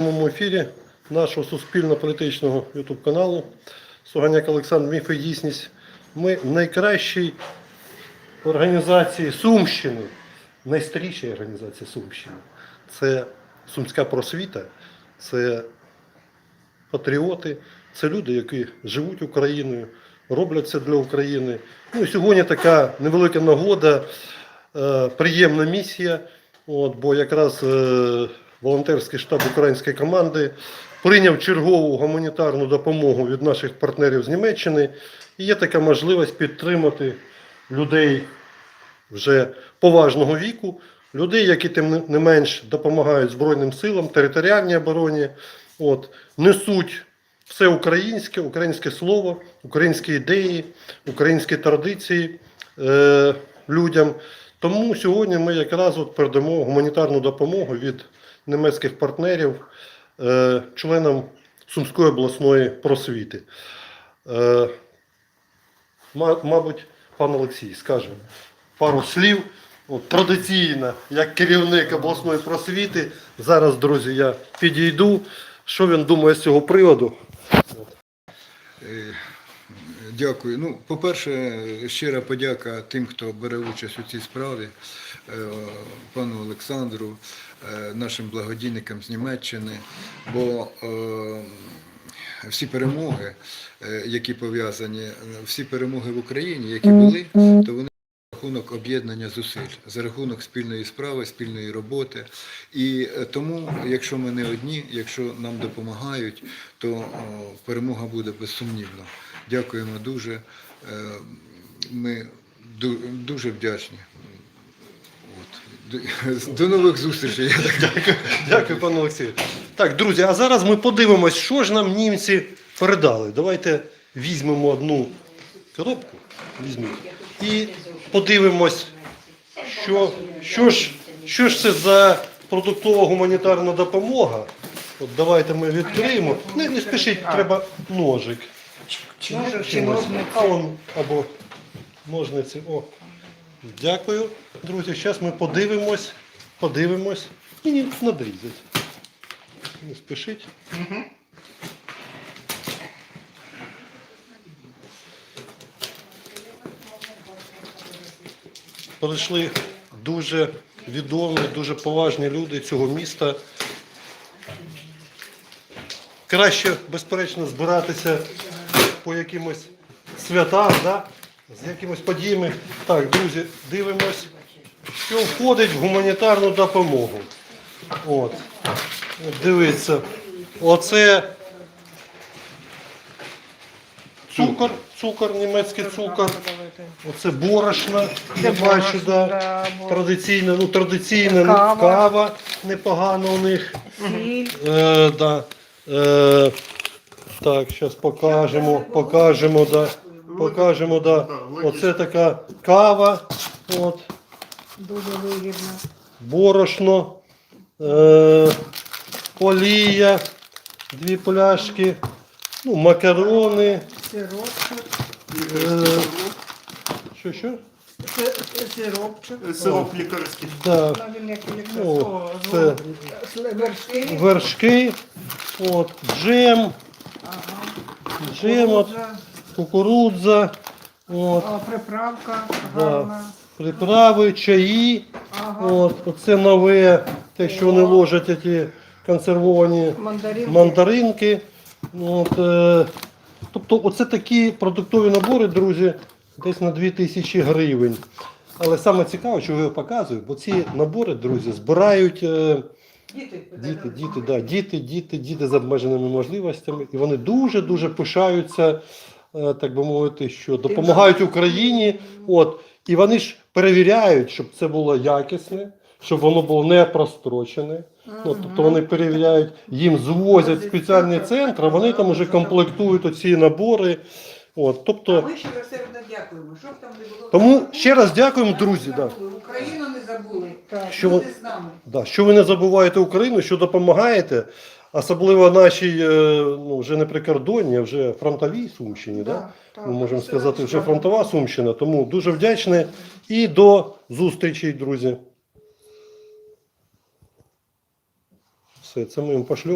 прямому ефірі нашого суспільно-політичного ютуб каналу Суганяк Олександр Міф і дійсність. Ми в найкращій організації Сумщини, найстарішій організації Сумщини. Це Сумська просвіта, це патріоти, це люди, які живуть Україною, роблять це для України. Ну і сьогодні така невелика нагода, е, приємна місія. От, бо якраз е, волонтерський штаб української команди прийняв чергову гуманітарну допомогу від наших партнерів з Німеччини. І є така можливість підтримати людей вже поважного віку, людей, які тим не- менш допомагають Збройним силам, територіальній обороні, от, несуть все українське, українське слово, українські ідеї, українські традиції е, людям. Тому сьогодні ми якраз от передамо гуманітарну допомогу від німецьких партнерів е, членам Сумської обласної просвіти. Е, мабуть, пан Олексій скаже пару слів. От, традиційно, як керівник обласної просвіти, зараз, друзі, я підійду. Що він думає з цього приводу? Дякую. Ну, по-перше, щира подяка тим, хто бере участь у цій справі, е, пану Олександру, е, нашим благодійникам з Німеччини, бо е, всі перемоги, які пов'язані, всі перемоги в Україні, які були, то вони рахунок об'єднання зусиль, за рахунок спільної справи, спільної роботи. І е, тому, якщо ми не одні, якщо нам допомагають, то перемога буде безсумнівно. Дякуємо дуже. Е, Ми дуже вдячні. До- нових зустрічей. Так Дякую, пане Олексію. Так, друзі, а зараз ми подивимось, що ж нам німці передали. Давайте візьмемо одну коробку, візьміть, і подивимось, що, що, ж, що ж це за продуктова гуманітарна допомога. От давайте ми відкриємо. Не, не спішіть, треба ножик. Ножик чи ножниці? А он, або ножниці. О. Дякую, друзі. Зараз ми подивимось. Подивимось. Ні, надрізать. Не спішіть. Прийшли дуже відомі, дуже поважні люди цього міста. Краще, безперечно, збиратися по якимось святам, да? з якимось подіями. Так, друзі, дивимось, що входить в гуманітарну допомогу. От. Дивіться, оце цукор, цукор, німецький цукор. Оце борошно, я бачу, да. да, бо- традиційна, ну традиційна ну, Кава. кава непогано у них. Сіль. Е, да. е, так, зараз покажемо, покажемо, да. Покажемо, да. Оце така кава, от, Дуже вигідно. борошно, е, олія, дві пляшки, ну, макарони. Сиропчик. Е, що, що? Си- Сиропчик. Сироп лікарський. Він як лікар. Ну, О, це Вершки. вершки, от, джем, Ага. джем, от, Кукурудза. кукурудза, от, О, приправка Да. гарна. приправи, чаї. Ага. От, оце нове, те, що вони ложать, ці консервовані Мандаринки. мандаринки. От, е, тобто, оце такі продуктові набори, друзі, десь на 2000 гривень. Але саме цікаве, що я показую, бо ці набори, друзі, збирають е, Діти. діти, діти, да, діти, діти, діти з обмеженими можливостями. І вони дуже-дуже пишаються, е, так би мовити, що допомагають Україні. От, і вони ж перевіряють, щоб це було якісне, щоб воно було не прострочене. Ну, тобто вони перевіряють, їм звозять в спеціальний центр, а вони там вже комплектують оці набори. От, тобто, Ми щиросердно дякуємо. Що б там не було. тому ще раз дякуємо, друзі. Да. Україну не забули. Так. Що, Люди ви- з нами. да, що ви не забуваєте Україну, що допомагаєте, особливо нашій, е, ну, вже не прикордонні, а вже фронтовій Сумщині. Да? так. Ми можемо сказати, вже фронтова Сумщина. Тому дуже вдячний і до зустрічі, друзі. Все, це ми їм пошлемо.